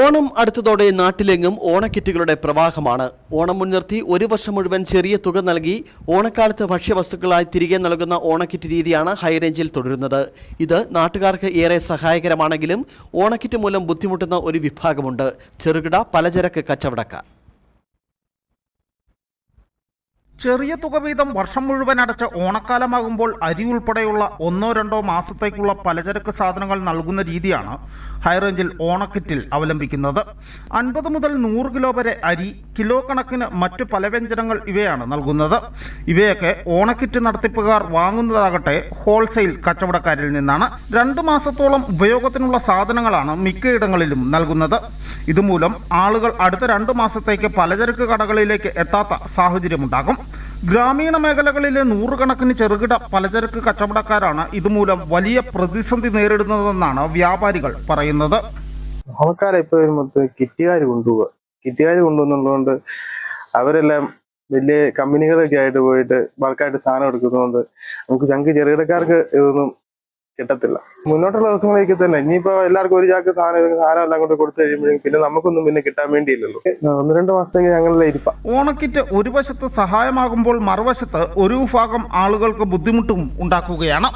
ഓണം അടുത്തതോടെ നാട്ടിലെങ്ങും ഓണക്കിറ്റുകളുടെ പ്രവാഹമാണ്. ഓണം മുൻനിർത്തി ഒരു വർഷം മുഴുവൻ ചെറിയ തുക നൽകി ഓണക്കാലത്ത് ഭക്ഷ്യവസ്തുക്കളായി തിരികെ നൽകുന്ന ഓണക്കിറ്റ് രീതിയാണ് ഹൈറേഞ്ചിൽ തുടരുന്നത്. ഇത് നാട്ടുകാർക്ക് ഏറെ സഹായകരമാണെങ്കിലും ഓണക്കിറ്റ് മൂലം ബുദ്ധിമുട്ടുന്ന ഒരു വിഭാഗമുണ്ട്. ചെറുകിട പലചരക്ക് കച്ചവടക്കാർ. ചെറിയ തുക വീതം വർഷം മുഴുവൻ അടച്ച ഓണക്കാലമാകുമ്പോൾ അരി ഉൾപ്പെടെയുള്ള ഒന്നോ രണ്ടോ മാസത്തേക്കുള്ള പലചരക്ക് സാധനങ്ങൾ നൽകുന്ന രീതിയാണ് ഹൈറേഞ്ചിൽ ഓണക്കിറ്റിൽ അവലംബിക്കുന്നത്. അൻപത് മുതൽ നൂറ് കിലോ വരെ അരി കിലോ കണക്കിന് മറ്റു പലവ്യഞ്ജനങ്ങൾ ഇവയാണ് നൽകുന്നത്. ഇവയൊക്കെ ഓണക്കിറ്റ് നടത്തിപ്പുകാർ വാങ്ങുന്നതാകട്ടെ ഹോൾസെയിൽ കച്ചവടക്കാരിൽ നിന്നാണ്. രണ്ട് മാസത്തോളം ഉപയോഗത്തിനുള്ള സാധനങ്ങളാണ് മിക്കയിടങ്ങളിലും നൽകുന്നത്. ഇതുമൂലം ആളുകൾ അടുത്ത രണ്ട് മാസത്തേക്ക് പലചരക്ക് കടകളിലേക്ക് എത്താത്ത സാഹചര്യമുണ്ടാകും. ഗ്രാമീണ മേഖലകളിലെ നൂറുകണക്കിന് ചെറുകിട പലചരക്ക് കച്ചവടക്കാരാണ് ഇതുമൂലം വലിയ പ്രതിസന്ധി നേരിടുന്നതെന്നാണ് വ്യാപാരികൾ പറയുന്നത്. ആൾക്കാരെ ഇപ്പൊ കിറ്റുകാർ കൊണ്ടുപോവുക. കിറ്റുകാർ കൊണ്ടുവന്നുള്ളതുകൊണ്ട് അവരെല്ലാം വലിയ കമ്പനികളൊക്കെ ആയിട്ട് പോയിട്ട് ബൾക്കായിട്ട് സാധനം എടുക്കുന്നതുകൊണ്ട് നമുക്ക് ഞങ്ങൾക്ക് ചെറുകിടക്കാർക്ക് ഇതൊന്നും കിട്ടത്തില്ല. മുന്നോട്ടുള്ള ദിവസങ്ങളിലേക്ക് തന്നെ. ഇനിയിപ്പോ എല്ലാവർക്കും ഒരു ചാക്ക് സാധനം സാധനം എല്ലാം കൊണ്ട് കൊടുത്തു കഴിയുമ്പോഴേക്കും പിന്നെ നമുക്കൊന്നും പിന്നെ കിട്ടാൻ വേണ്ടിയില്ലല്ലോ. ഒന്ന് രണ്ട് മാസത്തേക്ക് ഞങ്ങളുടെ ഇരിപ്പ. ഓണക്കിറ്റ് ഒരു വശത്ത് സഹായമാകുമ്പോൾ മറുവശത്ത് ഒരു വിഭാഗം ആളുകൾക്ക് ബുദ്ധിമുട്ടും ഉണ്ടാക്കുകയാണ്.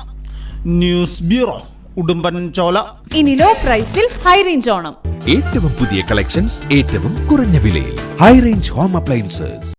News bureau Udumban Chola. ഇനി ലോ പ്രൈസിൽ ഹൈ റേഞ്ച് ഓണം. ഏറ്റവും പുതിയ കളക്ഷൻസ് ഏറ്റവും കുറഞ്ഞ വിലയിൽ. High range home appliances